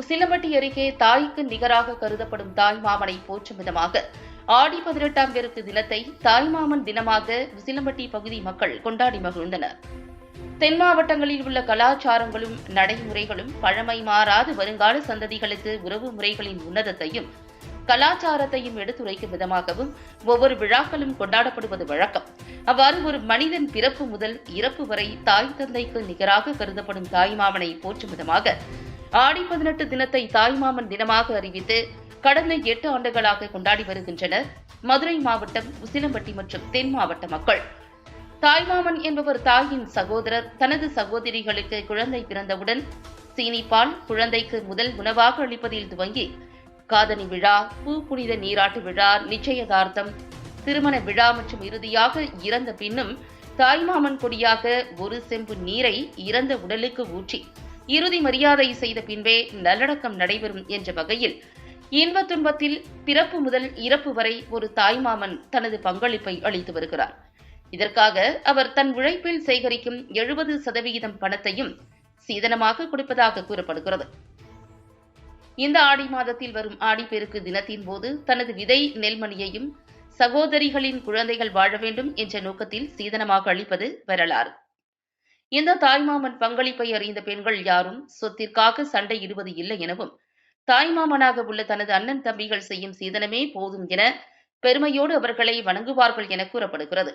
உசிலம்பட்டி அருகே தாய்க்கு நிகராக கருதப்படும் தாய்மாமனை போற்றும் விதமாக ஆடி பதினெட்டாம் பெருக்கு தினத்தை தாய்மாமன் தினமாக உசிலம்பட்டி பகுதி மக்கள் கொண்டாடி மகிழ்ந்தனர். தென் மாவட்டங்களில் உள்ள கலாச்சாரங்களும் நடைமுறைகளும் பழமை மாறாத வருங்கால சந்ததிகளுக்கு உறவு முறைகளின் உன்னதத்தையும் கலாச்சாரத்தையும் எடுத்துரைக்கும் விதமாகவும் ஒவ்வொரு விழாக்களும் கொண்டாடப்படுவது வழக்கம். அவ்வாறு ஒரு மனிதன் பிறப்பு முதல் இறப்பு வரை தாய் தந்தைக்கு நிகராக கருதப்படும் தாய்மாமனை போற்றும் விதமாக ஆடி பதினெட்டு தினத்தை தாய்மாமன் தினமாக அறிவித்து கடந்த எட்டு ஆண்டுகளாக கொண்டாடி வருகின்றனர். மதுரை மாவட்டம் உசிலம்பட்டி மற்றும் தென் மாவட்ட மக்கள். தாய்மாமன் என்பவர் தாயின் சகோதரர். தனது சகோதரிகளுக்கு குழந்தை பிறந்தவுடன் சீனிப்பால் குழந்தைக்கு முதல் உணவாக அளிப்பதில் துவங்கி காதணி விழா பூ புனித நீராட்டு விழா நிச்சயதார்த்தம் திருமண விழா மற்றும் இறுதியாக இறந்த பின்னும் தாய்மாமன் கொடியாக ஒரு செம்பு நீரை இறந்த உடலுக்கு ஊற்றி இறுதி மரியாதை செய்த பின்பே நல்லடக்கம் நடைபெறும் என்ற வகையில் இன்ப துன்பத்தில் பிறப்பு முதல் இறப்பு வரை ஒரு தாய்மாமன் தனது பங்களிப்பை அளித்து வருகிறார். இதற்காக அவர் தன் உழைப்பில் சேகரிக்கும் எழுபது சதவிகிதம் பணத்தையும் சீதனமாக கொடுப்பதாக கூறப்படுகிறது. இந்த ஆடி மாதத்தில் வரும் ஆடிப்பெருக்கு தினத்தின் போது தனது விதை நெல்மணியையும் சகோதரிகளின் குழந்தைகள் வாழ வேண்டும் என்ற நோக்கத்தில் சீதனமாக அளிப்பது வரலாறு. இந்த தாய்மாமன் பங்களிப்பை அறிந்த பெண்கள் யாரும் சொத்திற்காக சண்டையிடுவது இல்லை எனவும் தாய்மாமனாக உள்ள தனது அண்ணன் தம்பிகள் செய்யும் சீதனமே போதும் என பெருமையோடு அவர்களை வணங்குவார்கள் என கூறப்படுகிறது.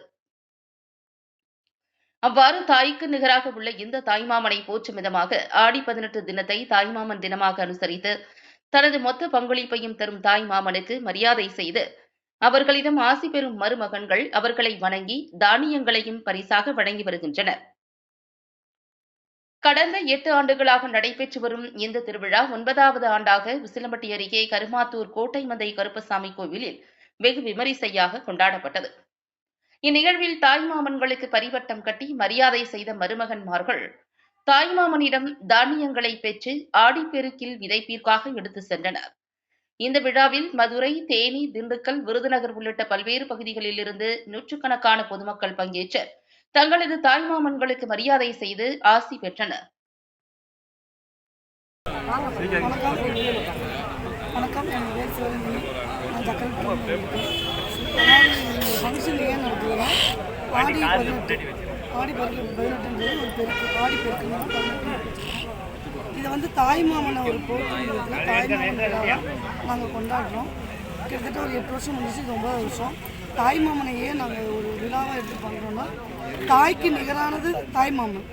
அவ்வாறு தாய்க்கு நிகராக உள்ள இந்த தாய்மாமனை போற்றும் விதமாக ஆடி பதினெட்டு தினத்தை தாய்மாமன் தினமாக அனுசரித்து தனது மொத்த பங்களிப்பையும் தரும் தாய்மாமனுக்கு மரியாதை செய்து அவர்களிடம் ஆசி பெறும் மருமகன்கள் அவர்களை வணங்கி தானியங்களையும் பரிசாக வழங்கி வருகின்றனர். கடந்த எட்டு ஆண்டுகளாக நடைபெற்று வரும் இந்த திருவிழா ஒன்பதாவது ஆண்டாக விசிலம்பட்டி அருகே கருமாத்தூர் கோட்டை மந்தை கருப்பசாமி கோவிலில் வெகு விமரிசையாக கொண்டாடப்பட்டது. இந்நிகழ்வில் தாய்மாமன்களுக்கு பரிவட்டம் கட்டி மரியாதை செய்த மருமகன்மார்கள் தாய்மாமனிடம் தானியங்களை பெற்று ஆடிப்பெருக்கில் விதைப்பிற்காக எடுத்து சென்றனர். இந்த விழாவில் மதுரை தேனி திண்டுக்கல் விருதுநகர் உள்ளிட்ட பல்வேறு பகுதிகளிலிருந்து நூற்றுக்கணக்கான பொதுமக்கள் பங்கேற்ற தங்களது தாய்மாமன்களுக்கு மரியாதை செய்து ஆசி பெற்றனர். வணக்கம். என் பேர் சிவரஞ்சனி நான் தக்கல் ஃபங்க்ஷன் ஏன் நடக்குதுன்னா ஆடி பதினெட்டு ஆடி பதினெட்டு பதினெட்டுன்றது ஒரு பெருக்கு ஆடி பெருக்குன்னா இதை வந்து தாய்மாமனை ஒரு போக்குவரத்து தாய்மாமன் நாங்கள் கொண்டாடுறோம் கிட்டத்தட்ட ஒரு எட்டு வருஷம் முடிஞ்சு இது வருஷம். தாய் மாமனையே நாங்கள் ஒரு விழாவாக எடுத்து பண்ணுறோன்னா தாய்க்கு நிகரானது தாய் மாமன்.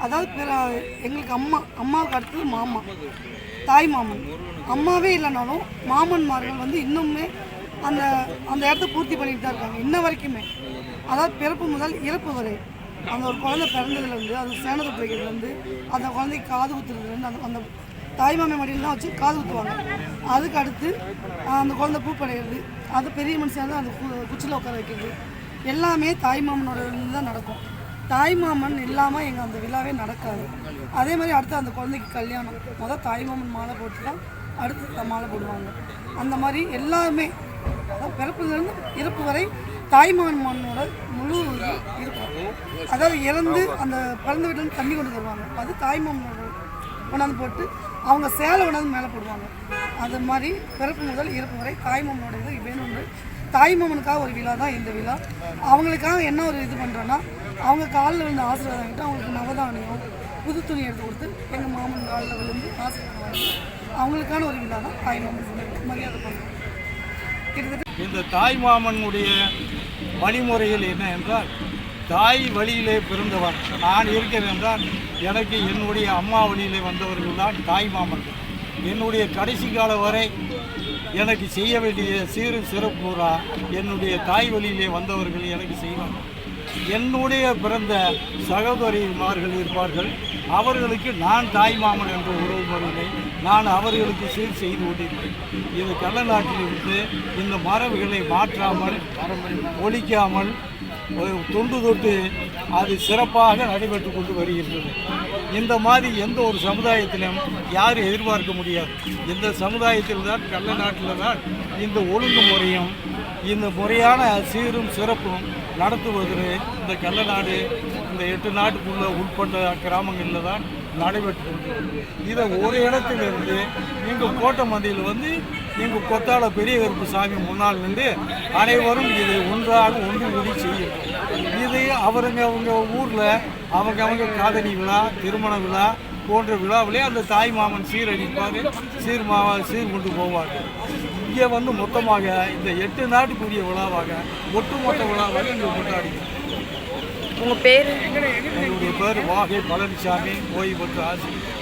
அதாவது பிற- எங்களுக்கு அம்மா அம்மாவுக்கு அடுத்தது மாமா. தாய் மாமன். அம்மாவே இல்லைனாலும் மாமன்மார்கள் வந்து இன்னுமே அந்த அந்த இடத்த பூர்த்தி பண்ணிட்டு தான் இருக்காங்க இன்ன வரைக்குமே. அதாவது பிறப்பு முதல் இறப்பு வரை. அந்த ஒரு குழந்தை பிறந்ததுலேருந்து அது சேனத்தை பிடிக்கிறதுலேருந்து அந்த குழந்தைக்கு காது குத்துறதுலேருந்து அந்த அந்த தாய்மாமன் மடியிலாம் வச்சு காது குத்துவாங்க. அதுக்கு அடுத்து அந்த குழந்தை பூ படைகிறது அது பெரிய மனுஷன் தான் அந்த குச்சியில் உட்கார வைக்கிறது. எல்லாமே தாய்மாமனோட தான் நடக்கும். தாய்மாமன் இல்லாமல் எங்கள் அந்த விழாவே நடக்காது. அதே மாதிரி அடுத்து அந்த குழந்தைக்கு கல்யாணம். மொதல் தாய்மாமன் மாலை போட்டு தான் அடுத்து த- மாலை போடுவாங்க. அந்த மாதிரி எல்லாமே அதாவது பிறப்புலேருந்து இறப்பு வரை தாய்மாமன் மண்ணோட முழு இருக்கும். அதாவது இறந்து அந்த பிறந்த வீட்டிலேருந்து தண்ணி கொண்டு வருவாங்க. அது தாய்மாமனோட கொண்டாந்து போட்டு அவங்க சேலை கொண்டாந்து மேலே போடுவாங்க. அது மாதிரி பிறப்பு முதல் இறப்பு வரை தாய்மாமனோட இது வேணும்னு. தாய்மாமனுக்காக ஒரு விழா தான் இந்த விழா. அவங்களுக்காக என்ன ஒரு இது பண்ணுறோன்னா அவங்க காலில் விழுந்து ஆசீர்வாதம் கிட்ட அவங்களுக்கு நவதானியம் புது துணி எடுத்து கொடுத்து எங்கள் மாமன் காலில் விழுந்து ஆசீர்வாதம் வாங்கி அவங்களுக்கான ஒரு விழா தான் தாய்மாமன் மரியாதை பண்ணுறோம் கிட்டத்தட்ட இந்த தாய்மாமனுடைய வழிமுறைகள் என்ன என்றால் தாய் வழியிலே பிறந்தவர். நான் இருக்கிறேன் என்றால் எனக்கு என்னுடைய அம்மா வழியிலே வந்தவர்கள் தான் தாய் மாமன்கள் என்னுடைய கடைசி காலம் வரை எனக்கு செய்ய வேண்டிய சீரு சிறப்புறா என்னுடைய தாய் வழியிலே வந்தவர்கள் எனக்கு செய்வார்கள். என்னுடைய பிறந்த சகோதரிமார்கள் இருப்பார்கள். அவர்களுக்கு நான் தாய் மாமன் என்ற உறவு முறையை நான் அவர்களுக்கு சீர் செய்து கொண்டிருக்கிறேன். இது கள்ளநாட்டில் நாட்டிலிருந்து இந்த மரபுகளை மாற்றாமல் ஒழிக்காமல் தொண்டு தொட்டு அது சிறப்பாக நடைபெற்று கொண்டு வருகின்றது. இந்த மாதிரி எந்த ஒரு சமுதாயத்திலும் யாரும் எதிர்பார்க்க முடியாது. இந்த சமுதாயத்தில் தான் கள்ளநாட்டில் தான் இந்த ஒழுங்குமுறையும் இந்த முறையான சீரும் சிறப்பும் நடத்துவதில் இந்த கள்ளநாடு இந்த எட்டு நாட்டுக்குள்ள உட்பட்ட கிராமங்களில் தான் நடைபெற்று இதை ஒரு இடத்திலிருந்து எங்கள் கோட்டமந்தியில் வந்து எங்கள் கொத்தாள பெரிய கருப்பு சாமி முன்னால் நின்று அனைவரும் இதை ஒன்றாக ஒன்று கூடி செய்யும். இது அவருங்க அவங்க ஊரில் அவங்க அவங்க காதணி விழா திருமண விழா போன்ற விழாவிலே அந்த தாய் மாமன் சீரடிப்பார் சீர் மாமா சீர் கொண்டு போவாங்க இங்கே வந்து மொத்தமாக இந்த எட்டு நாட்டுக்குரிய விழாவாக ஒட்டுமொத்த விழாவாக இங்கே கொண்டாடுகிறோம் உங்கள் பேர்? என்னுடைய பேர் வாகை பழனிசாமி ஓய்வு பெற்ற ஆசிரியர்.